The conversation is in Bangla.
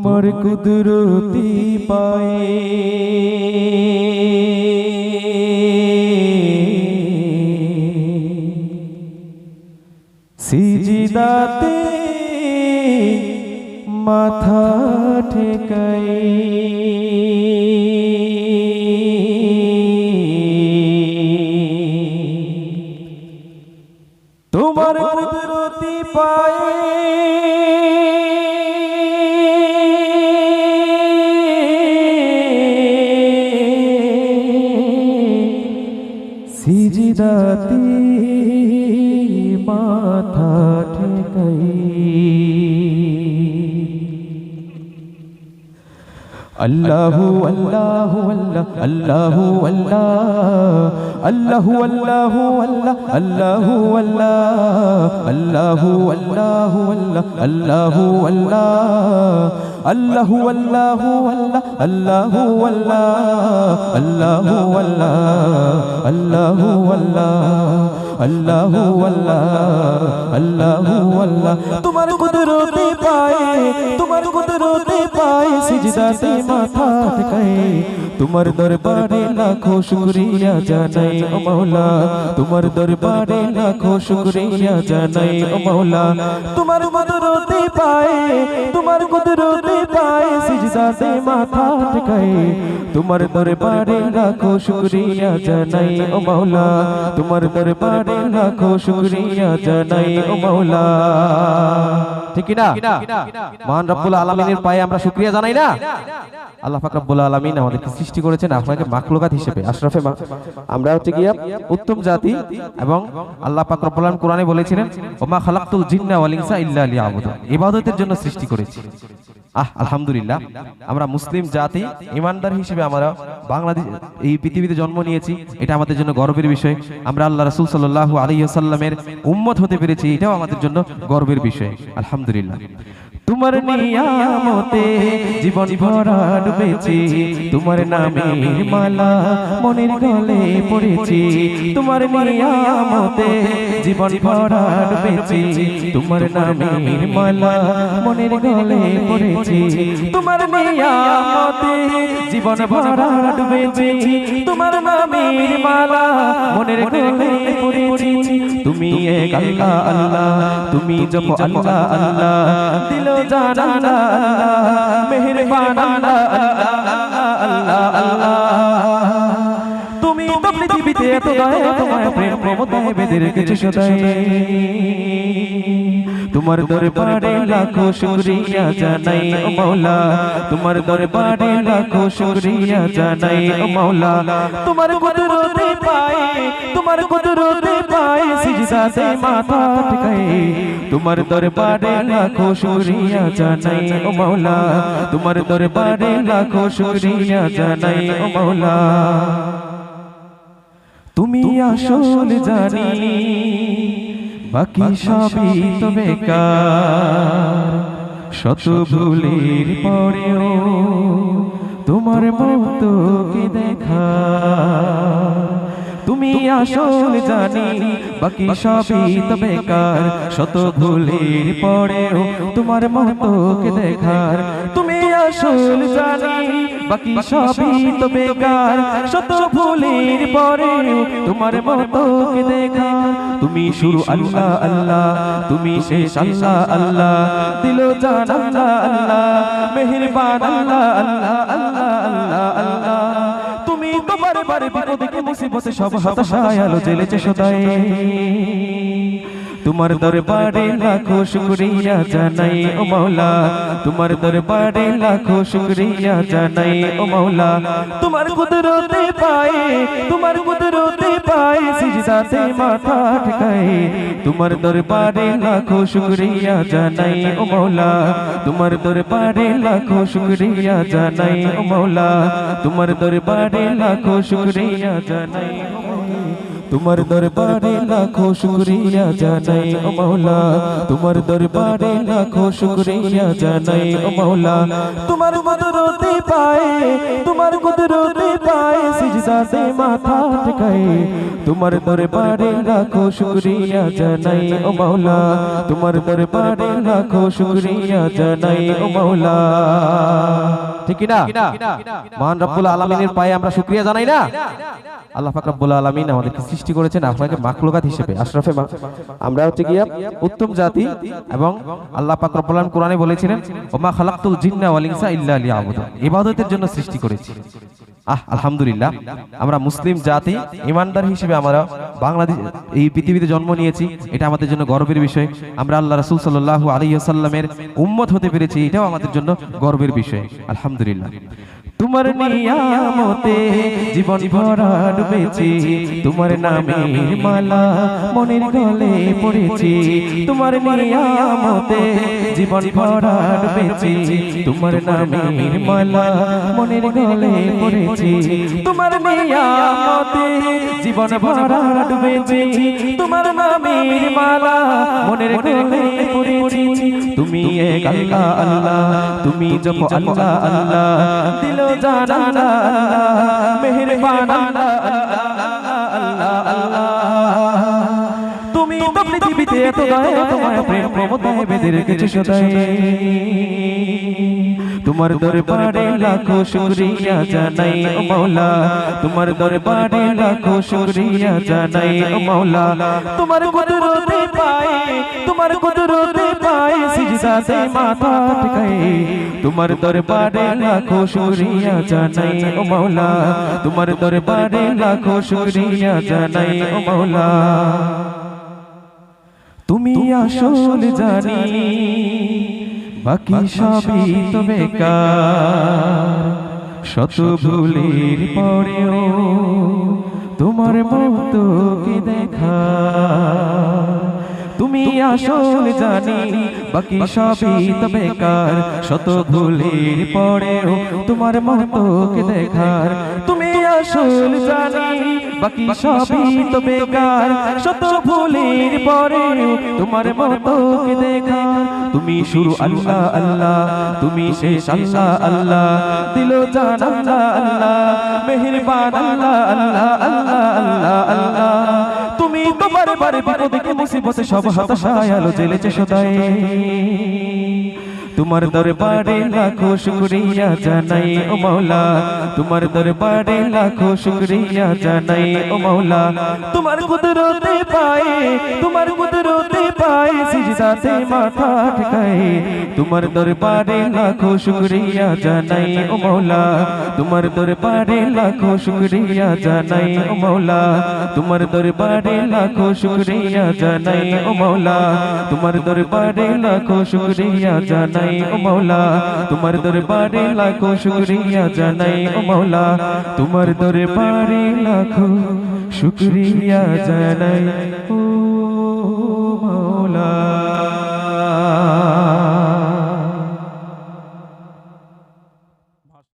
তোমার কুদরতি পায়ে। সিজিদাতে মাথা ঠেকাই الله الله الله الله الله الله الله الله الله الله الله الله الله اللہ اللہ আল্লাহ আল্লাহু আল্লাহ আল্লাহু আল্লাহ আল্লাহু আল্লাহ আল্লাহু আল্লাহ আল্লাহু আল্লাহ আল্লাহু আল্লাহ। তোমার কুদরতে পায়ে, তোমার কুদরতে পায়ে সিজদাতে মাথা ঠেকাই তোমার দরবারে লাখো শুকরিয়া জানাই ও মাওলা। তোমার দরবারে লাখো শুকরিয়া জানাই ও মাওলা। তোমার কুদরতে পায়ে তোমার কুদরতে পায়ে সিজদাতে মাথা ঠেকাই। তোমার দরবারে লাখো শুকরিয়া জানাই ও মাওলা। তোমার দরবারে লাখো শুকরিয়া জানাই ও মাওলা। ঠিক কি না মহান রব্বুল আলামিনের পায়ে আমরা শুকরিয়া জানাই না? আল্লাহ পাক রব্বুল আলামিন আমাদেরকে সৃষ্টি করেছেন আপনাকে মাখলুকাত হিসেবে, আশরাফে আমরা হচ্ছে গিয়া উত্তম জাতি এবং আল্লাহ পাক রব্বুল আলামিন কোরআনে বলেছিলেন, ওমা খালাকতুল জিন্না ওয়াল ইনসা ইল্লা লিয়াবুদুন। ইবাদতের জন্য সৃষ্টি করেছি। আহ, আলহামদুলিল্লাহ, আমরা মুসলিম জাতি ইমানদার হিসেবে আমরা বাংলাদেশ, এই পৃথিবীতে জন্ম নিয়েছি, এটা আমাদের জন্য গর্বের বিষয়। আমরা আল্লাহ রাসূল সাল্লাল্লাহু আলাইহি ওয়াসাল্লামের উম্মত হতে পেরেছি, এটাও আমাদের জন্য গর্বের বিষয়। আলহামদুলিল্লাহ। তোমার নিয়ামতে জীবন ভরা ডুবেছি। তোমার নামের মালা মনের গলে পড়েছি। তোমার নিয়ামতে জীবন ভরা ডুবেছি। তোমার নামের মালা মনের গলে পড়েছি। তোমার নিয়ামতে জীবন ভরা ডুবেছি। তোমার নামের মালা মনের গলে পড়েছি। তুমি এক আল্লাহ আল্লাহ তুমি জপ আল্লাহ আল্লাহ দিল জান আল্লাহ মেহেরবান আল্লাহ আল্লাহ আল্লাহ। তুমি তো পৃথিবীতে এত দয়া তোমার প্রেম মমতায় বেঁধে রেখেছো সদাই তোমার দরবারে লাখো শুকরিয়া জানাই ও মাওলা। তোমার দরবারে লাখো শুকরিয়া জানাই ও মাওলা। তোমার কুদরতে পায়ে তোমার কুদরতে সিজদাতে মাথা ঠেকাই তোমার দরবারে লাখো শুকরিয়া জানাই ও মাওলা। তোমার দরবারে লাখো শুকরিয়া জানাই ও মাওলা। তুমি আসল জানি। বাকি সবই তো বেকার। শত ভুলের পরেও তোমার মতো কে দেখা। তুমি আসল জানি বাকি সবই তো বেকার। শত ভুলের পরেও তোমার মতো কে দেখার। তুমি আসল জানি বাকি সবই তো বেকার। শত ভুলের পরেও তোমার মতো দেখার। তুমি শুরু আল্লাহ আল্লাহ তুমি শেষ আল্লাহ আল্লাহ। দিল জান আল্লাহ আল্লাহ। মেহেরবান আল্লাহ আল্লাহ আল্লাহ। বিপদে কি মুসিবতে সব হতাশায় আলো জ্বলেছে সদাই। তোমার দরবারে লাখো শুকরিয়া জানাই ও মাওলা। তোমার দরবারে লাখো শুকরিয়া জানাই ও মাওলা। তোমার কুদরতে পায়ে তোমার কুদরতে পায়ে সিজদাতে মাথা ঠেকাই তোমার দরবারে লাখো শুকরিয়া জানাই ও মাওলা। তোমার দরবারে লাখো শুকরিয়া জানাই ও মাওলা। তোমার দরবারে লাখো শুকরিয়া জানাই ও তোমার দরবারে লাখো শুকরিয়া জানাই ও মাওলা। তোমার দরবারে লাখো শুকরিয়া জানাই ও মাওলা। তোমার কুদরতে পায়ে তোমার কুদরতে পায়ে সিজদাতে মাথা ঠেকাই তোমার দরবারে লাখো শুকরিয়া জানাই ও মাওলা। তোমার দরবারে লাখো শুকরিয়া জানাই ও মাওলা। ঠিক না মহান রব্বুল আলামিনের পায়ে আমরা শুকরিয়া জানাই না। আল্লাহ পাক রব্বুল আলামিন আমাদেরকে সৃষ্টি করেছেন আপনাকে মাখলুকাত হিসেবে, আশরাফে আমরা হচ্ছে গিয়া উত্তম জাতি এবং আল্লাহ পাক রব্বুল আলামিন কোরআনে বলেছিলেন, ওমা খালাকতুল জিন্না ওয়াল ইনসা ইল্লা লিয়াবুদুন। ইবাদতের জন্য সৃষ্টি করেছি। আহ, আলহামদুলিল্লাহ, আমরা মুসলিম জাতি ইমানদার হিসেবে আমরা বাংলাদেশ, এই পৃথিবীতে জন্ম নিয়েছি, এটা আমাদের জন্য গর্বের বিষয়। আমরা আল্লাহ রাসূল সাল্লাল্লাহু আলাইহি ওয়াসাল্লামের উম্মত হতে পেরেছি, এটাও আমাদের জন্য গর্বের বিষয়। আলহামদুলিল্লাহ। তোমার নিয়ামতে জীবন ভরা ডুবেছি। তোমার নামে মালা মনের গলে পড়েছি। তোমার নিয়ামতে জীবন ভরা ডুবেছি। তোমার নামে মালা মনের গলে পড়েছি। তোমার নিয়ামতে জীবন ভরা ডুবেছি। তোমার নামের মালা মনের গলে পড়েছি। তুমি এক আল্লাহ আল্লাহ, তুমি জপ আল্লাহ আল্লাহ, দিল জান মেহেরবান আল্লাহ আল্লাহ। তুমি তো পৃথিবীতে এত দয়া তোমার প্রেম মমতায় বেঁধে রেখেছো সদাই তোমার দরবারে লাখো শুকরিয়া জানাই ও মাওলা। তোমার দরবারে লাখো শুকরিয়া জানাই ও মাওলা। তোমার কুদরতে পায়ে তোমার কুদরতে পায়ে সিজদাতে মাথা ঠেকাই তোমার দরবারে লাখো শুকরিয়া জানাই ও মাওলা। তোমার দরবারে লাখো শুকরিয়া জানাই ও মাওলা। তুমি আসল জানি। বাকি সবই তো বেকার। শত ভুলের পরেও তোমার মতো কি দেখা। তুমি আসল জানি বাকি সবই তো বেকার। শত ভুলের পরেও তোমার মতো কে দেখার। তুমি আসল জানি বাকি সবই তো বেকার শত ভুলের পরেও তোমার মতো কে দেখার? তুমি শুরু আল্লাহ আল্লাহ, তুমি শেষ আল্লাহ আল্লাহ, দিল জান আল্লাহ আল্লাহ, মেহেরবান আল্লাহ আল্লাহ আল্লাহ আল্লাহ আল্লাহ। তুমি তো বারে বারে বিপদে মুসিবতে সব হতাশায় আলো জ্বেলেছে সদাই। তোমার দরবারে লাখো শুকরিয়া জানাই ও মাওলা। তোমার দরবারে লাখো শুকরিয়া জানাই ও মাওলা। তোমার কুদরতে পায়ে তোমার কুদরতে পায়ে সিজদাতে মাথা ঠেকাই তোমার দরবারে লাখো শুকরিয়া জানাই ও মাওলা। তোমার দরবারে লাখো শুকরিয়া জানাই ও মাওলা। তোমার দরবারে লাখো শুকরিয়া জানাই ও মাওলা। তোমার দরবারে লাখো শুকরিয়া জানাই ও মাওলা, তোমার দরবারে লাখো শুকরিয়া জানাই ও মাওলা, তোমার দরবারে লাখো শুকরিয়া জানাই ও